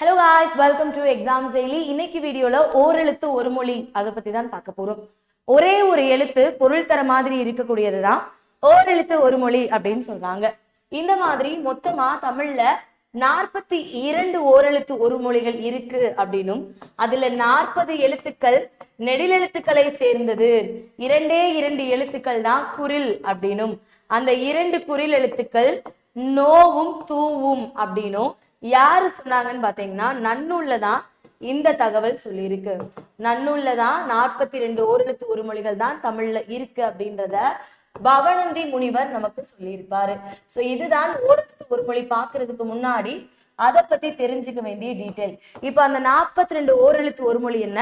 Hello guys welcome to exam daily இன்னைக்கு வீடியோல ஓரெழுத்து ஒரு மொழி அதை பத்தி தான் பார்க்க போறோம். ஒரே ஒரு எழுத்து பொருள் தர மாதிரி இருக்கக்கூடியது தான் ஓரெழுத்து ஒரு மொழி அப்படின்னு சொல்றாங்க. இந்த மாதிரி மொத்தமா தமிழ்ல நாற்பத்தி இரண்டு ஓரெழுத்து ஒரு மொழிகள் இருக்கு அப்படின்னும் அதுல நாற்பது எழுத்துக்கள் நெடிலெழுத்துக்களை சேர்ந்தது. இரண்டே இரண்டு எழுத்துக்கள் தான் குரில் அப்படின்னும். அந்த இரண்டு குரில் எழுத்துக்கள் நோவும் தூவும் அப்படின்னும். யாரு சொன்னாங்கன்னு பாத்தீங்கன்னா நன்னூல்ல தான் இந்த தகவல் சொல்லியிருக்கு. நன்னூல்ல தான் நாற்பத்தி ரெண்டு ஓரெழுத்து ஒரு மொழிகள் தான் தமிழ்ல இருக்கு அப்படின்றத பவனந்தி முனிவர் நமக்கு சொல்லியிருப்பாரு. சோ இதுதான் ஓரெழுத்து ஒரு மொழி பாக்குறதுக்கு முன்னாடி அதை பத்தி தெரிஞ்சுக்க வேண்டிய டீட்டெயில். இப்போ அந்த நாற்பத்தி ரெண்டு ஓரெழுத்து ஒரு மொழி என்ன?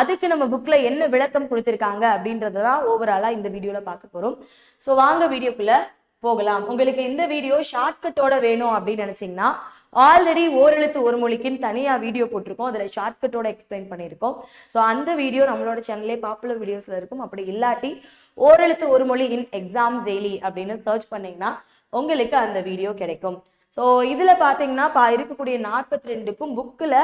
அதுக்கு நம்ம புக்ல என்ன விளக்கம் கொடுத்திருக்காங்க அப்படின்றத தான் ஓவராலா இந்த வீடியோல பார்க்க போறோம். சோ வாங்க வீடியோக்குள்ள போகலாம். உங்களுக்கு இந்த வீடியோ ஷார்ட்கட்டோட வேணும் அப்படின்னு நினைச்சீங்கன்னா ஆல்ரெடி ஓரெழுத்து ஒரு மொழிக்குன்னு தனியாக வீடியோ போட்டிருக்கோம். அதில் ஷார்ட்கட்டோட எக்ஸ்பிளைன் பண்ணியிருக்கோம். ஸோ அந்த வீடியோ நம்மளோட சேனல்லே பாப்புலர் வீடியோஸில் இருக்கும். அப்படி இல்லாட்டி ஓரெழுத்து ஒரு மொழி இன் எக்ஸாம் டெய்லி அப்படின்னு சர்ச் பண்ணிங்கன்னா உங்களுக்கு அந்த வீடியோ கிடைக்கும். ஸோ இதில் பார்த்தீங்கன்னா பா இருக்கக்கூடிய நாற்பத்தி ரெண்டுக்கும் புக்கில்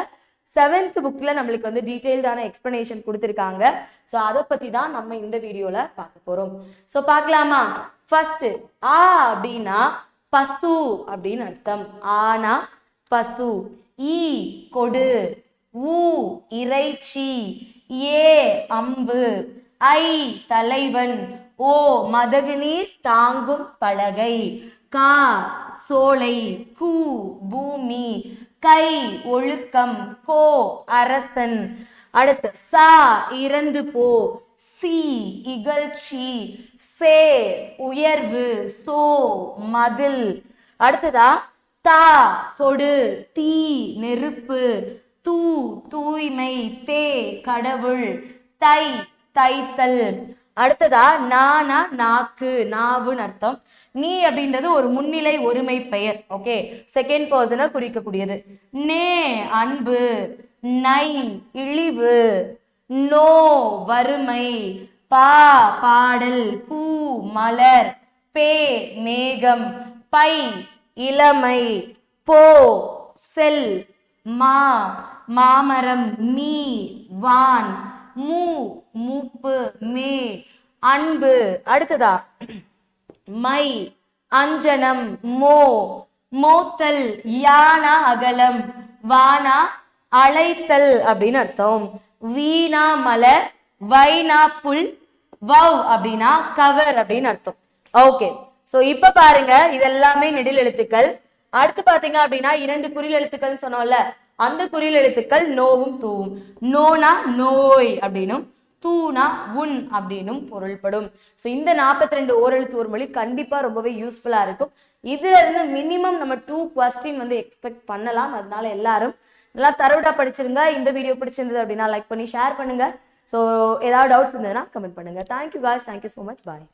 செவன்த் புக்கில் நம்மளுக்கு வந்து டீட்டெயில்டான எக்ஸ்பிளனேஷன் கொடுத்துருக்காங்க. ஸோ அதை பற்றி தான் நம்ம இந்த வீடியோவில் பார்க்க போகிறோம் ஸோ பார்க்கலாமா? ஃபர்ஸ்ட் ஆ அப்படின்னா பசு அப்படின்னு அர்த்தம். ஆனா பசு. ஈ கொடு. ஊ இறைச்சி. ஏ அம்பு. ஐ தலைவன். ஓ மதகுநீர் தாங்கும் பலகை. கா சோலை. கூ பூமி. கை ஒழுக்கம். கோ அரசன். அடுத்து சா இறந்து போ. சி இகழ்ச்சி. சே உயர்வு. சோ மதில். அடுத்ததா தா தொடு தீ நெருப்பு தூ தூய்மை தே கடவுள் தை தைத்தல். அடுத்ததா நானா நாக்கு நாவுன்னு அர்த்தம். நீ அப்படின்றது ஒரு முன்னிலை ஒருமை பெயர் ஓகே? செகண்ட் பர்சனை குறிக்கக்கூடியது. நே அன்பு. நை இழிவு. நோ வறுமை. பா பாடல். பூ மலர். பே மேகம். பை இளமை. போ செல் மா மாமரம் மீ வான் மூ மூப்பு மே அன்பு. அடுத்ததா. மை அஞ்சனம் மோ மோத்தல் யானா அகலம் வானா அழைத்தல் அப்படின்னு அர்த்தம். வீணா மலர் வைனா புல் வவ் அப்படின்னா கவர் அப்படின்னு அர்த்தம். ஓகே. சோ இப்ப பாருங்க இதெல்லாமே நெடில் எழுத்துக்கள் அடுத்து பாத்தீங்க அப்படின்னா இரண்டு குறில் எழுத்துக்கள் சொன்னோம்ல அந்த குறில் எழுத்துக்கள் நோவும் தூவும். நோனா நோய் அப்படின்னும் தூணா உன் அப்படின்னும் பொருள்படும். ஸோ இந்த நாற்பத்தி ரெண்டு ஓரெழுத்து ஒரு மொழி கண்டிப்பாக ரொம்பவே யூஸ்ஃபுல்லாக இருக்கும். இதுல இருந்து மினிமம் நம்ம டூ கொஸ்டின் வந்து எக்ஸ்பெக்ட் பண்ணலாம். அதனால எல்லாரும் நல்லா தரவிடா படிச்சிருங்க. இந்த வீடியோ பிடிச்சிருந்தது அப்படின்னா லைக் பண்ணி ஷேர் பண்ணுங்க. ஸோ ஏதாவது டவுட்ஸ் இருந்ததுன்னா கமெண்ட் பண்ணுங்க. Thank you guys thank you so much bye